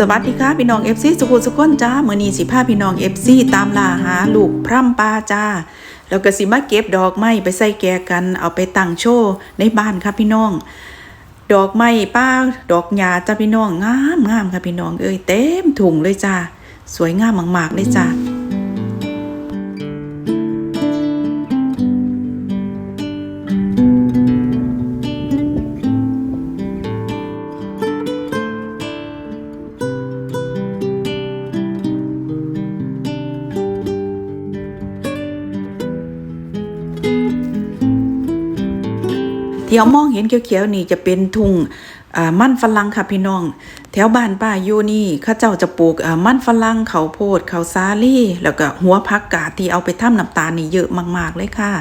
สวัสดีค่ะพี่น้องเอฟซีสุขุสุขนจ้าเมื่อนี้สิพาพี่น้องเอฟซีตามล่าหาลูกพร่ำปลาจ้าแล้วก็สิมาเก็บดอกไม้ไปใส่แกกันเอาไปตั้งโชว์ในบ้านค่ะพี่น้อง ดอกไม้ป้าดอกหญ้าจ้าพี่น้องงามงามค่ะพี่น้องเอ้ยเต็มถุงเลยจ้าสวยงามมากๆเลยจ้า ที่เรามองเห็นเขียวๆนี่จะเป็นทุ่งอ่ามันฝรั่งค่ะพี่น้อง แถวบ้านป้าอยู่นี่ข้าเจ้าจะปลูกมันฝรั่งเขาโพดเขาวสาลี่ แล้วก็หัวผักกาดที่เอาไปทำน้ำตาลนี่เยอะมากๆเลยค่ะ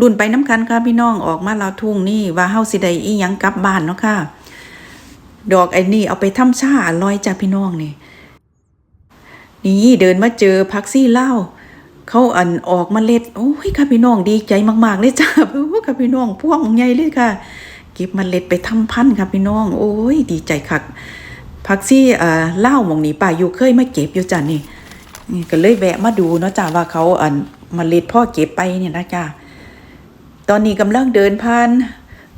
รุ่นไปน้ำกันค่ะพี่น้องออกมาล้วทุ่งนี่ว่าเฮาสิได้อีหยังกลับบ้านเนาะค่ะ ดอกไอ้นี่เอาไปทำชาอร่อยจ้ะพี่น้องนี่นี่เดินมาเจอพักซี่เล้า เขาอันออกมาเล็ดโอ้ยค่ะพี่น้องดีใจมากๆเลยจ้าโอ้ค่ะพี่น้องพ่วงใหญ่เลยค่ะ เก็บมันเล็ดไปทำพันธุ์ค่ะพี่น้อง โอ้ยดีใจคักพักซี่เอ่อเหล้ามองนี้ป่าอยู่เคยมาเก็บอยู่จ้ะนี่นี่ก็เลยแวะมาดูเนาะจ้าว่าเขาอันมันเล็ดพ่อเก็บไปเนี่ยนะจ้าตอนนี้กำลังเดินผ่าน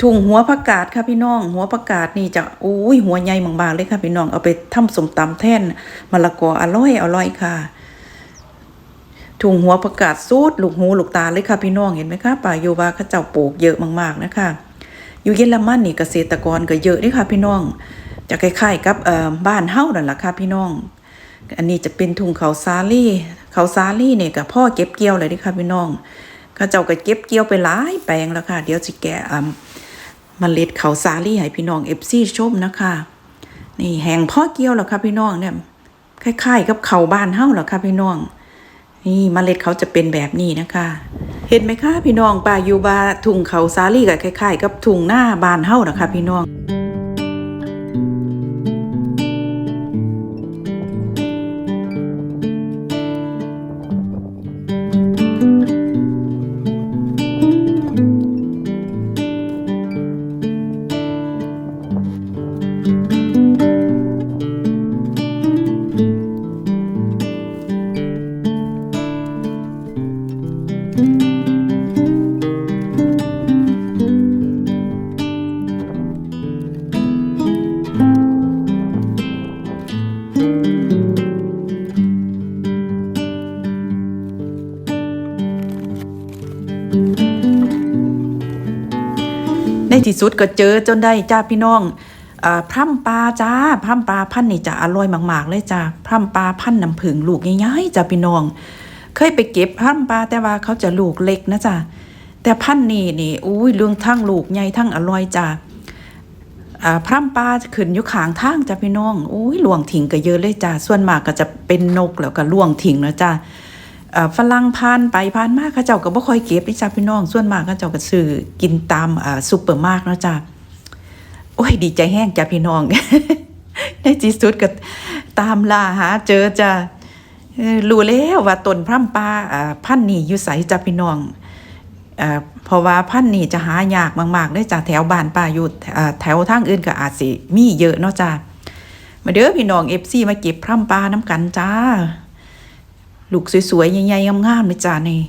ทุ่งหัวผักกาดค่ะพี่น้อง หัวผักกาดนี่จะโอ้ยหัวใหญ่มากๆเลยค่ะพี่น้องเอาไปทำสมตำแท่นมะละกออร่อยอร่อยค่ะ ถุงหัวประกาศสูดลูกหูลูกตาเลยค่ะพี่น้องเห็นไหมคะป่าโยบาเขาเจ้าปลูกเยอะมากๆนะคะอยู่เยอรมันนี่เกษตรกรก็เยอะด้วยค่ะพี่น้องจะคล้ายๆกับเอ่อบ้านเฮ้านั่นแหละค่ะพี่น้อง อันนี้จะเป็นถุงเขาซาลี่เขาซาลี่เนี่ยกับพ่อเก็บเกี่ยวเลยด้อค่ะพี่น้องเขาเจ้าก็เก็บเกี่ยวไปหลายแปลงแล้วค่ะ เดี๋ยวสิแกะเมล็ดเขาซาลี่ให้พี่น้องเอฟซีชมนะคะนี่แห่งพ่อเกี่ยวแล้วค่ะพี่น้องเนี่ยคล้ายๆกับเขาบ้านเฮ้าแล้วค่ะพี่น้อง นี่เมล็ดเขาจะเป็นแบบนี้นะคะ เห็นไหมคะพี่น้องป่าอยู่บาถุงเขาซาลี่กับคล้ายๆ กับถุงหน้าบานเฮ้านะคะพี่น้อง ในที่สุดก็เจอจนได้จ้าพี่น้องอพร่ำปลาจ้าพร่ำปลาพันนี่จะอร่อยมาก ๆ เลยจ้าพร่ำปลาพันน้ำผึ้งลูกใหญ่ๆจ้าพี่น้อง เคยไปเก็บพร่ำปลาแต่ว่าเขาจะลูกเล็กนะจ้าแต่พันธ์นี่นี่อุ้ยเรื่องทั้งลูกใหญ่ทั้งอร่อยจ้าอ่าพร่ำปลาขึ้นอยู่ขางทางจ้าพี่น้องอุ้ยลวงถิงก็เยอะเลยจ้าส่วนมากก็จะเป็นนกแล้วก็ลวงถิงนะจ้าอ่อฝรั่งพานไปพานมากเขาเจ้าก็บ่ค่อยเก็บนี่จ้าพี่น้อง ส่วนมากเขาเจ้าก็ซื้อกินตามอ่าซุปเปอร์มาร์ทเนะจ้าโอ้ยดีใจแห้งจ้าพี่น้องในที่สุดก็ตามล่าหาเจอจ้า รู้แล้วว่าต้นพร่ำปลาอ่าพันนี่อยู่ใสจ้าพี่น้องเพราะว่าพันนี่จะหายากมากๆเลยจ้าแถวบ้านป้าอยู่แถวทางอื่นก็อาจสิมีเยอะเนาะจ้ามาเด้อพี่น้อง FC มาเก็บพร่ำปลาน้ำกันจ้าลูกสวยๆใหญ่ๆงามๆเลยจ้านี่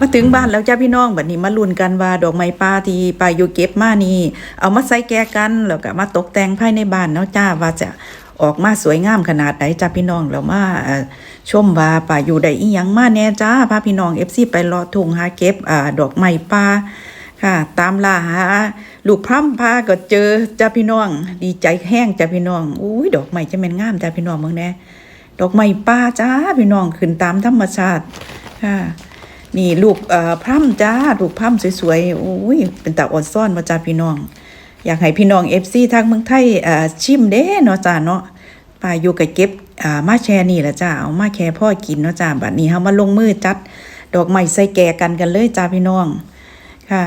มาถึงบ้านแล้วจ้าพี่น้องบัดนี้มาลุ้นกันว่าดอกไม้ป่าที่ป่าอยู่เก็บมานี่ เอามาใส่แก่กันแล้วก็มาตกแต่งภายในบ้านเนาะจ้าว่าจะออกมาสวยงามขนาดไหนจ้าพี่น้องแล้วมาชมว่าป่าอยู่ได้อีหยังมาแน่จ้าพาพี่น้อง FC ไปรอทุงหาเก็บอดอกไม้ป่าค่ะ ตามล่าหาลูกพร่ำพาก็เจอจ้าพี่น้อง ดีใจแห้งจ้าพี่น้องอุ้ยดอกไม้จะแม่นงามจ้าพี่น้องเมืองแน่ดอกไม้ป่าจ้าพี่น้องขึ้นตามธรรมชาติค่ะ นี่ลูกพร่ำจ้าลูกพร่ำสวยๆโอ้ยเป็นตาอ่อนซ่อนมาจ้าพี่น้อง อยากให้พี่น้องเอฟซีทางเมืองไทยชิมเด้เนาะจ้าเนาะป้าอยู่กับเก็บมาแชร์นี่แหละจ้าเอามาแค่พ่อกินเนาะจ้าบัดนี้เฮามาลงมือจัด ดอกไม้ใส่แก่กันกันเลยจ้าพี่น้องค่ะ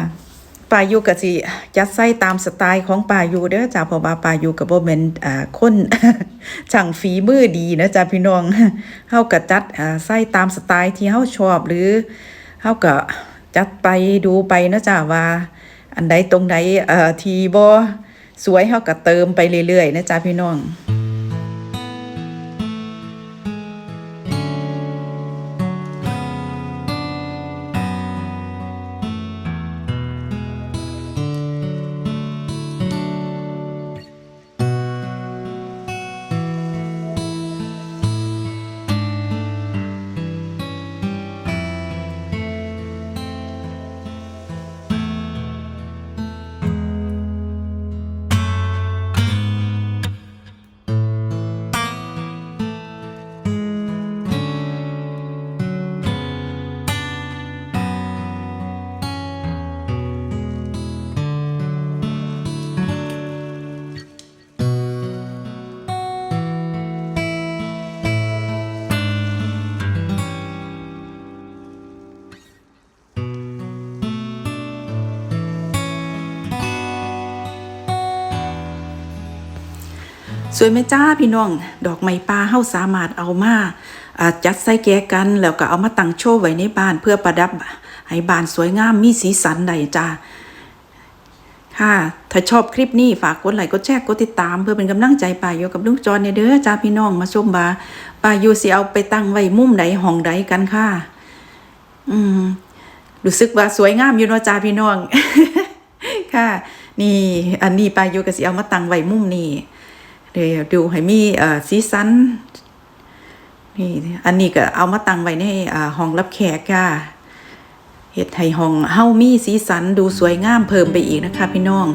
ป้าอยู่กับสิจัดใส่ตามสไตล์ของป้าอยู่เด้อจ้าเพราะว่าป้าอยู่กับบ่แม่นอ่าคนช่างฝีมือดีนะจ้าพี่น้องเฮาก็จัดอ่าใส่ตามสไตล์ที่เฮาชอบหรือเขาก็จัดไปดูไปเนาะจ้าว่า อันใดตรงใดเอ่อทีบ่สวยเขาก็เติมไปเรื่อยๆนะจ้าพี่น้อง สวยไหมจ้าพี่น้อง ดอกไม้ป่าเฮาสามารถเอามาจัดใส่แก่กัน แล้วก็เอามาตั้งโชว์ไว้ในบ้านเพื่อประดับให้บ้านสวยงามมีสีสันได้จ้าค่ะ ถ้าชอบคลิปนี้ฝากกดไลค์กดแชร์กดติดตาม เพื่อเป็นกำลังใจป่าอยู่กับลุงจอนเนี่ยเด้อจ้าพี่น้องมาชมบาป่าอยู่สิเอาไปตั้งไว้มุมใดห้องใดกันค่ะ อืมรู้สึกว่าสวยงามอยู่เนาะจ้าพี่น้อง ค่ะ นี่ อันนี้ป่าอยู่ก็สิเอามาตั้งไว้มุมนี้ เดี๋ยวดูให้มีเอ่อสีสันนี่อันนี้ก็เอามาตั้งไว้ในอ่าห้องรับแขกค่ะเฮ็ดให้ห้องเฮามีสีสันดูสวยงามเพิ่มไปอีกนะคะพี่น้อง